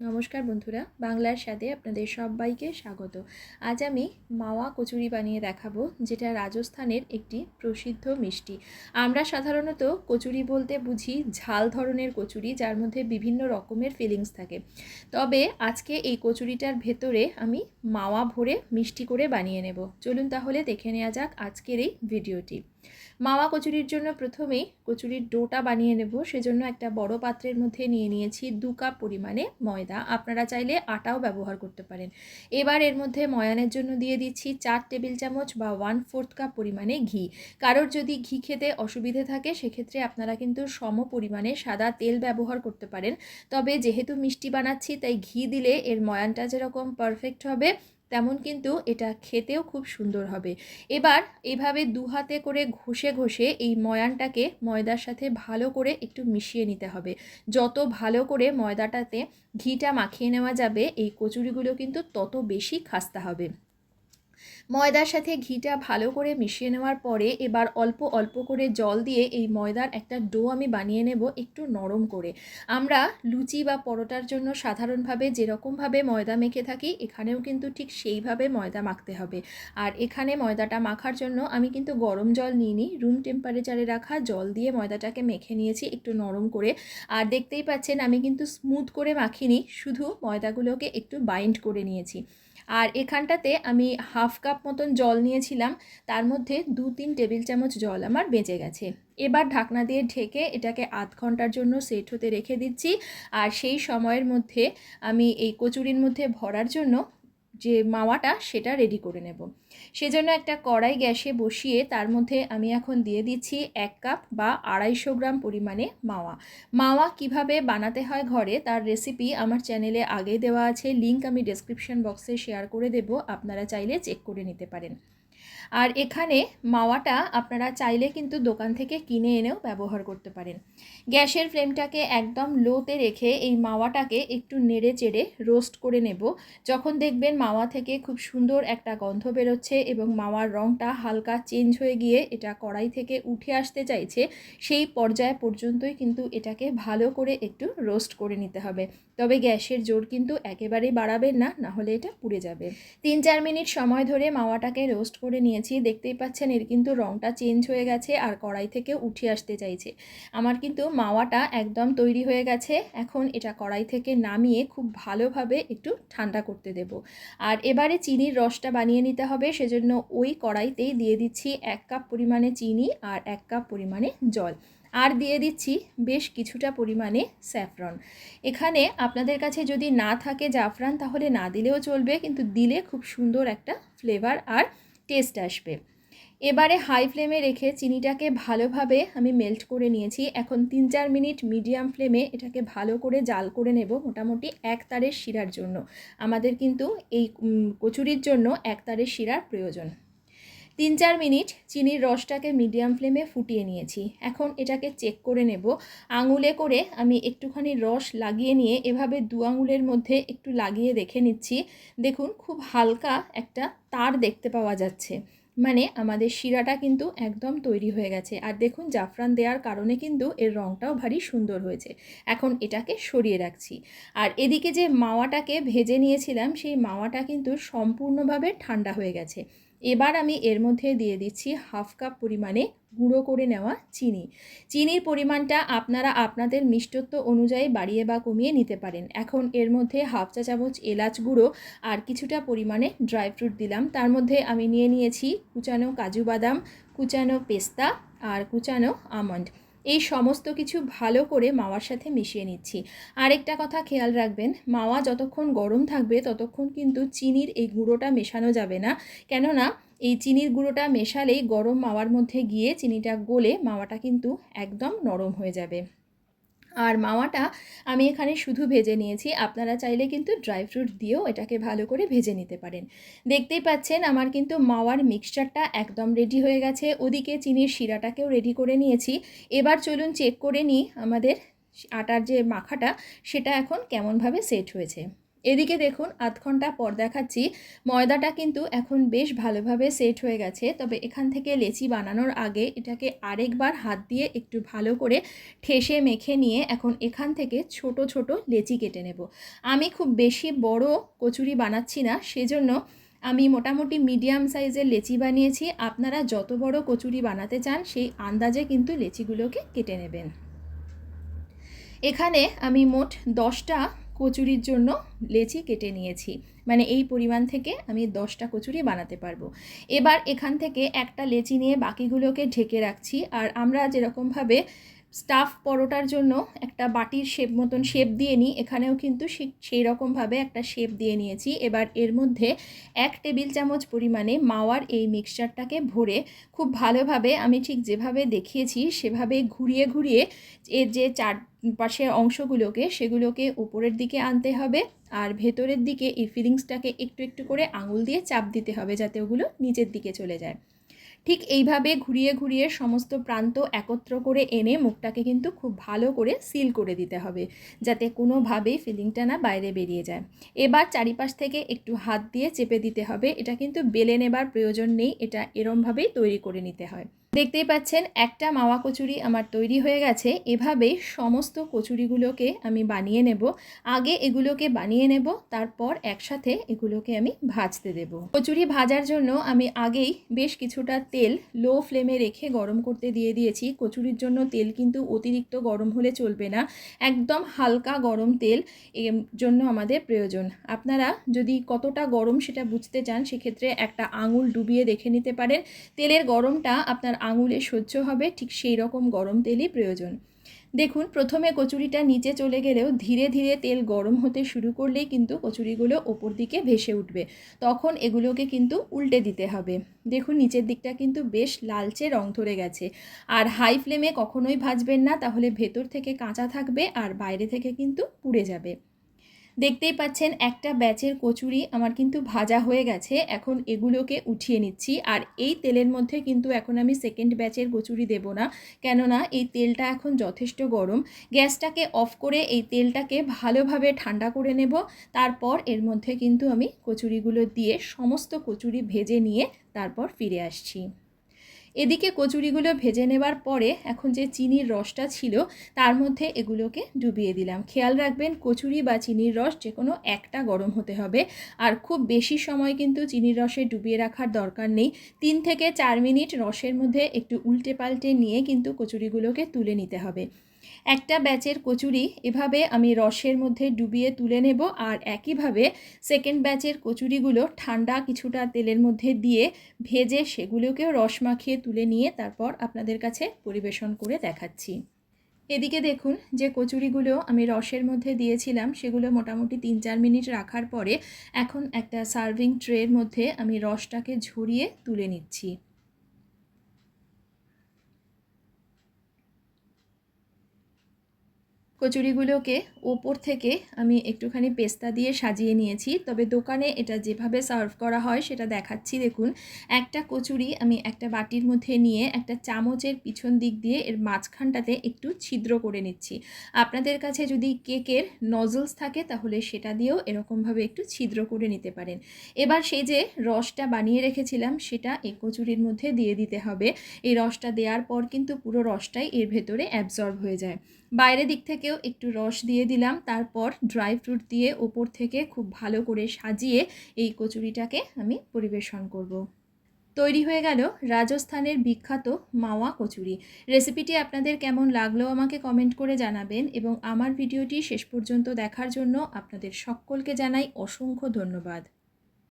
নমস্কার বন্ধুরা, বাংলার স্বাদে আপনাদের সবাইকে স্বাগত। আজ আমি মাওয়া কচুরি বানিয়ে দেখাবো, যেটা রাজস্থানের একটি প্রসিদ্ধ মিষ্টি। আমরা সাধারণত কচুরি বলতে বুঝি ঝাল ধরনের কচুরি, যার মধ্যে বিভিন্ন রকমের ফিলিংস থাকে। তবে আজকে এই কচুরিটার ভেতরে আমি মাওয়া ভরে মিষ্টি করে বানিয়ে নেব। চলুন তাহলে দেখে নেওয়া যাক আজকের এই ভিডিওটি মাওয়া কচুরির জন্য প্রথমেই কচুরির ডোটা বানিয়ে নেব। সেজন্য একটা বড় পাত্রের মধ্যে নিয়ে নিয়েছি দু কাপ পরিমাণে ময়দা। আপনারা চাইলে আটাও ব্যবহার করতে পারেন। এবার এর মধ্যে ময়ানের জন্য দিয়ে দিচ্ছি চার টেবিল চামচ বা ওয়ান ফোর্থ কাপ পরিমাণে ঘি। কারোর যদি ঘি খেতে অসুবিধে থাকে, সেক্ষেত্রে আপনারা কিন্তু সম পরিমাণে সাদা তেল ব্যবহার করতে পারেন। তবে যেহেতু মিষ্টি বানাচ্ছি, তাই ঘি দিলে এর ময়ানটা যেরকম পারফেক্ট হবে তেমন কিন্তু এটা খেতেও খুব সুন্দর হবে। এবার এভাবে দু হাতে করে ঘষে ঘষে এই ময়ানটাকে ময়দার সাথে ভালো করে একটু মিশিয়ে নিতে হবে। যত ভালো করে ময়দাটাতে ঘিটা মাখিয়ে নেওয়া যাবে, এই কচুরিগুলো কিন্তু তত বেশি খাস্তা হবে। ময়দার সাথে ঘিটা ভালো করে মিশিয়ে নেওয়ার পরে এবার অল্প অল্প করে জল দিয়ে এই ময়দার একটা ডো আমি বানিয়ে নেব একটু নরম করে। আমরা লুচি বা পরোটার জন্য সাধারণভাবে যেরকমভাবে ময়দা মেখে থাকি, এখানেও কিন্তু ঠিক সেইভাবে ময়দা মাখতে হবে। আর এখানে ময়দাটা মাখার জন্য আমি কিন্তু গরম জল নিইনি রুম টেম্পারেচারে রাখা জল দিয়ে ময়দাটাকে মেখে নিয়েছি একটু নরম করে। আর দেখতেই পাচ্ছেন আমি কিন্তু স্মুথ করে মাখিনি, শুধু ময়দাগুলোকে একটু বাইন্ড করে নিয়েছি। আর এখানটাতে আমি হাফ কাপ মতন জল নিয়েছিলাম, তার মধ্যে দু তিন টেবিল চামচ জল আমার বেঁচে গেছে। এবার ঢাকনা দিয়ে ঢেকে এটাকে আধ ঘণ্টার জন্য সেট হতে রেখে দিচ্ছি। আর সেই সময়ের মধ্যে আমি এই কচুরির মধ্যে ভরার জন্য যে মাওয়াটা সেটা রেডি করে নেব। সেজন্য একটা কড়াই গ্যাসে বসিয়ে তার মধ্যে আমি এখন দিয়ে দিচ্ছি এক কাপ বা আড়াইশো গ্রাম পরিমাণে মাওয়া। মাওয়া কীভাবে বানাতে হয় ঘরে তার রেসিপি আমার চ্যানেলে আগে দেওয়া আছে। লিঙ্ক আমি ডেসক্রিপশন বক্সে শেয়ার করে দেব। আপনারা চাইলে চেক করে নিতে পারেন। আর এখানে মাওয়াটা আপনারা চাইলে কিন্তু দোকান থেকে কিনে এনেও ব্যবহার করতে পারেন। গ্যাসের ফ্লেমটাকে একদম লোতে রেখে এই মাওয়াটাকে একটু নেড়ে চেড়ে রোস্ট করে নেব। যখন দেখবেন মাওয়া থেকে খুব সুন্দর একটা গন্ধ বেরোচ্ছে এবং মাওয়ার রঙটা হালকা চেঞ্জ হয়ে গিয়ে এটা কড়াই থেকে উঠে আসতে চাইছে, সেই পর্যায় পর্যন্তই কিন্তু এটাকে ভালো করে একটু রোস্ট করে নিতে হবে। তবে গ্যাসের জোর কিন্তু একেবারেই বাড়াবেন না, নাহলে এটা পুড়ে যাবে। তিন চার মিনিট সময় ধরে মাওয়াটাকে রোস্ট করে নিয়েছি, দেখতেই পাচ্ছেন এর কিন্তু রঙটা চেঞ্জ হয়ে গেছে আর কড়াই থেকে উঠে আসতে চাইছে। আমার কিন্তু মাওয়াটা একদম তৈরি হয়ে গেছে, এখন এটা কড়াই থেকে নামিয়ে খুব ভালোভাবে একটু ঠান্ডা করতে দেব। আর এবারে চিনির রসটা বানিয়ে নিতে হবে, সেজন্য ওই কড়াইতেই দিয়ে দিচ্ছি এক কাপ পরিমাণে চিনি আর এক কাপ পরিমাণে জল। আর দিয়ে দিচ্ছি বেশ কিছুটা পরিমাণে স্যাফরন। এখানে আপনাদের কাছে যদি না থাকে জাফরান, তাহলে না দিলেও চলবে, কিন্তু দিলে খুব সুন্দর একটা ফ্লেভার আর টেস্ট আসবে। এবারে হাই ফ্লেমে রেখে চিনিটাকে ভালোভাবে আমি মেল্ট করে নিয়েছি। এখন তিন চার মিনিট মিডিয়াম ফ্লেমে এটাকে ভালো করে জাল করে নেব মোটামুটি এক তারের শিরার জন্য। আমাদের কিন্তু এই কচুরির জন্য এক তারের শিরার প্রয়োজন। তিন চার মিনিট চিনির রসটাকে মিডিয়াম ফ্লেমে ফুটিয়ে নিয়েছি। এখন এটাকে চেক করে নেব। আঙুলে করে আমি একটুখানি রস লাগিয়ে নিয়ে এভাবে দু আঙুলের মধ্যে একটু লাগিয়ে দেখে নিচ্ছি। দেখুন, খুব হালকা একটা তার দেখতে পাওয়া যাচ্ছে। মানে আমাদের শিরাটা কিন্তু একদম তৈরি হয়ে গেছে। আর দেখুন, জাফরান দেওয়ার কারণে কিন্তু এর রঙটাও ভারী সুন্দর হয়েছে। এখন এটাকে সরিয়ে রাখছি। আর এদিকে যে মাওয়াটাকে ভেজে নিয়েছিলাম, সেই মাওয়াটা কিন্তু সম্পূর্ণভাবে ঠান্ডা হয়ে গেছে। এবার আমি এর মধ্যে দিয়ে দিচ্ছি হাফ কাপ পরিমাণে গুঁড়ো করে নেওয়া চিনি। চিনির পরিমাণটা আপনারা আপনাদের মিষ্টত্ব অনুযায়ী বাড়িয়ে বা কমিয়ে নিতে পারেন। এখন এর মধ্যে হাফ চা চামচ এলাচ গুঁড়ো আর কিছুটা পরিমাণে ড্রাই ফ্রুট দিলাম। তার মধ্যে আমি নিয়ে নিয়েছি কুচানো কাজু বাদাম, কুচানো পেস্তা আর কুচানো আমন্ড। এই সমস্ত কিছু ভালো করে মাওয়ার সাথে মিশিয়ে নিচ্ছি। আরেকটা কথা খেয়াল রাখবেন, মাওয়া যতক্ষণ গরম থাকবে ততক্ষণ কিন্তু চিনির এই গুঁড়োটা মেশানো যাবে না। কেননা এই চিনির গুঁড়োটা মেশালেই গরম মাওয়ার মধ্যে গিয়ে চিনিটা গলে মাওয়াটা কিন্তু একদম নরম হয়ে যাবে। আর মাওয়াটা আমি এখানে শুধু ভেজে নিয়েছি। আপনারা চাইলে কিন্তু ড্রাই ফ্রুট দিয়েও এটাকে ভালো করে ভেজে নিতে পারেন। দেখতেই পাচ্ছেন আমার কিন্তু মাওয়ার মিক্সচারটা একদম রেডি হয়ে গেছে। ওদিকে চিনির শিরাটাকেও রেডি করে নিয়েছি। এবার চলুন চেক করে নিই আমাদের আটার যে মাখাটা, সেটা এখন কেমনভাবে সেট হয়েছে। এদিকে দেখুন, আধ ঘণ্টা পর দেখাচ্ছি। ময়দাটা কিন্তু এখন বেশ ভালোভাবে সেট হয়ে গেছে। তবে এখান থেকে লেচি বানানোর আগে এটাকে আরেকবার হাত দিয়ে একটু ভালো করে ঠেসে মেখে নিয়ে এখন এখান থেকে ছোট ছোট লেচি কেটে নেব। আমি খুব বেশি বড় কচুরি বানাচ্ছি না, সেজন্য আমি মোটামুটি মিডিয়াম সাইজের লেচি বানিয়েছি। আপনারা যত বড় কচুরি বানাতে চান, সেই আন্দাজে কিন্তু লেচিগুলোকে কেটে নেবেন। এখানে আমি মোট দশটা কচুরির জন্য লেচি কেটে নিয়েছি। মানে এই পরিমাণ থেকে আমি দশটা কচুরি বানাতে পারব। এবার এখান থেকে একটা লেচি নিয়ে বাকিগুলোকে ঢেকে রাখছি। আর আমরা যেরকমভাবে স্টাফ পরোটার জন্য একটা বাটির শেপ মতন শেপ দিয়ে নিই। এখানেও কিন্তু সেই রকমভাবে একটা শেপ দিয়ে নিয়েছি। এবার এর মধ্যে এক টেবিল চামচ পরিমাণে মাওয়ার এই মিক্সচারটাকে ভরে খুব ভালোভাবে আমি ঠিক যেভাবে দেখিয়েছি, সেভাবে ঘুরিয়ে ঘুরিয়ে এর যে চার পাশের অংশগুলোকে, সেগুলোকে উপরের দিকে আনতে হবে আর ভেতরের দিকে এই ফিলিংসটাকে একটু একটু করে আঙুল দিয়ে চাপ দিতে হবে যাতে ওগুলো নিচের দিকে চলে যায়। ঠিক এইভাবে ঘুরিয়ে ঘুরিয়ে সমস্ত প্রান্ত একত্র করে এনে মুখটাকে কিন্তু খুব ভালো করে সিল করে দিতে হবে, যাতে কোনোভাবেই ফিলিংটা না বাইরে বেরিয়ে যায়। এবার চারিপাশ থেকে একটু হাত দিয়ে চেপে দিতে হবে, এটা কিন্তু বেলে নেবার প্রয়োজন নেই, এটা এরমভাবেই তৈরি করে নিতে হয়। দেখতেই পাচ্ছেন, একটা মাওয়া কচুরি আমার তৈরি হয়ে গেছে। এভাবেই সমস্ত কচুরিগুলোকে আমি বানিয়ে নেব। আগে এগুলোকে বানিয়ে নেব, তারপর একসাথে এগুলোকে আমি ভাজতে দেব। কচুরি ভাজার জন্য আমি আগেই বেশ কিছুটা তেল লো ফ্লেমে রেখে গরম করতে দিয়ে দিয়েছি। কচুরির জন্য তেল কিন্তু অতিরিক্ত গরম হলে চলবে না। একদম হালকা গরম তেল এর জন্য আমাদের প্রয়োজন। আপনারা যদি কতটা গরম সেটা বুঝতে চান, সেক্ষেত্রে একটা আঙুল ডুবিয়ে দেখে নিতে পারেন। তেলের গরমটা আপনার আঙুলে সহ্য হবে, ঠিক সেই রকম গরম তেলই প্রয়োজন। দেখুন, প্রথমে কচুরিটা নিচে চলে গেলেও ধীরে ধীরে তেল গরম হতে শুরু করলেই কিন্তু কচুরিগুলো ওপর দিকে ভেসে উঠবে। তখন এগুলোকে কিন্তু উল্টে দিতে হবে। দেখুন, নিচের দিকটা কিন্তু বেশ লালচে রং ধরে গেছে। আর হাই ফ্লেমে কখনোই ভাজবেন না, তাহলে ভেতর থেকে কাঁচা থাকবে আর বাইরে থেকে কিন্তু পুড়ে যাবে। দেখতেই পাচ্ছেন একটা ব্যাচের কচুরি আমার কিন্তু ভাজা হয়ে গেছে। এখন এগুলোকে উঠিয়ে নিচ্ছি। আর এই তেলের মধ্যে কিন্তু এখন আমি সেকেন্ড ব্যাচের কচুরি দেব না। কেননা এই তেলটা এখন যথেষ্ট গরম। গ্যাসটাকে অফ করে এই তেলটাকে ভালোভাবে ঠান্ডা করে নেব। তারপর এর মধ্যে কিন্তু আমি কচুরিগুলো দিয়ে সমস্ত কচুরি ভেজে নিয়ে তারপর ফিরে আসছি। এদিকে কচুরিগুলো ভেজে নেবার পরে এখন যে চিনির রসটা ছিল, তার মধ্যে এগুলোকে ডুবিয়ে দিলাম। খেয়াল রাখবেন, কচুরি বা চিনির রস যে কোনো একটা গরম হতে হবে। আর খুব বেশি সময় কিন্তু চিনির রসে ডুবিয়ে রাখার দরকার নেই। তিন থেকে চার মিনিট রসের মধ্যে একটু উল্টে পাল্টে নিয়ে কিন্তু কচুরিগুলোকে তুলে নিতে হবে। একটা ব্যাচের কচুরি এভাবে আমি রসের মধ্যে ডুবিয়ে তুলে নেব আর একইভাবে সেকেন্ড ব্যাচের কচুরিগুলো ঠান্ডা কিছুটা তেলের মধ্যে দিয়ে ভেজে সেগুলোকেও রস মাখিয়ে তুলে নিয়ে তারপর আপনাদের কাছে পরিবেশন করে দেখাচ্ছি। এদিকে দেখুন যে কচুরিগুলো আমি রসের মধ্যে দিয়েছিলাম, সেগুলো মোটামুটি তিন চার মিনিট রাখার পরে এখন একটা সার্ভিং ট্রের মধ্যে আমি রসটাকে ঝরিয়ে তুলে নিচ্ছি। কচুরিগুলোকে ওপর থেকে আমি একটুখানি পেস্তা দিয়ে সাজিয়ে নিয়েছি। তবে দোকানে এটা যেভাবে সার্ভ করা হয় সেটা দেখাচ্ছি, দেখুন। একটা কচুরি আমি একটা বাটির মধ্যে নিয়ে একটা চামচের পিছন দিক দিয়ে এর মাঝখানটাতে একটু ছিদ্র করে নিচ্ছি। আপনাদের কাছে যদি কেকের নজলস থাকে, তাহলে সেটা দিয়েও এরকমভাবে একটু ছিদ্র করে নিতে পারেন। এবার সেই যে রসটা বানিয়ে রেখেছিলাম, সেটা এই কচুরির মধ্যে দিয়ে দিতে হবে। এই রসটা দেওয়ার পর কিন্তু পুরো রসটাই এর ভেতরে অ্যাবজর্ব হয়ে যায়। বাইরের দিক থেকেও একটু রস দিয়ে দিলাম। তারপর ড্রাই ফ্রুট দিয়ে ওপর থেকে খুব ভালো করে সাজিয়ে এই কচুরিটাকে আমি পরিবেশন করব। তৈরি হয়ে গেল রাজস্থানের বিখ্যাত মাওয়া কচুরি। রেসিপিটি আপনাদের কেমন লাগল আমাকে কমেন্ট করে জানাবেন এবং আমার ভিডিওটি শেষ পর্যন্ত দেখার জন্য আপনাদের সকলকে জানাই অসংখ্য ধন্যবাদ।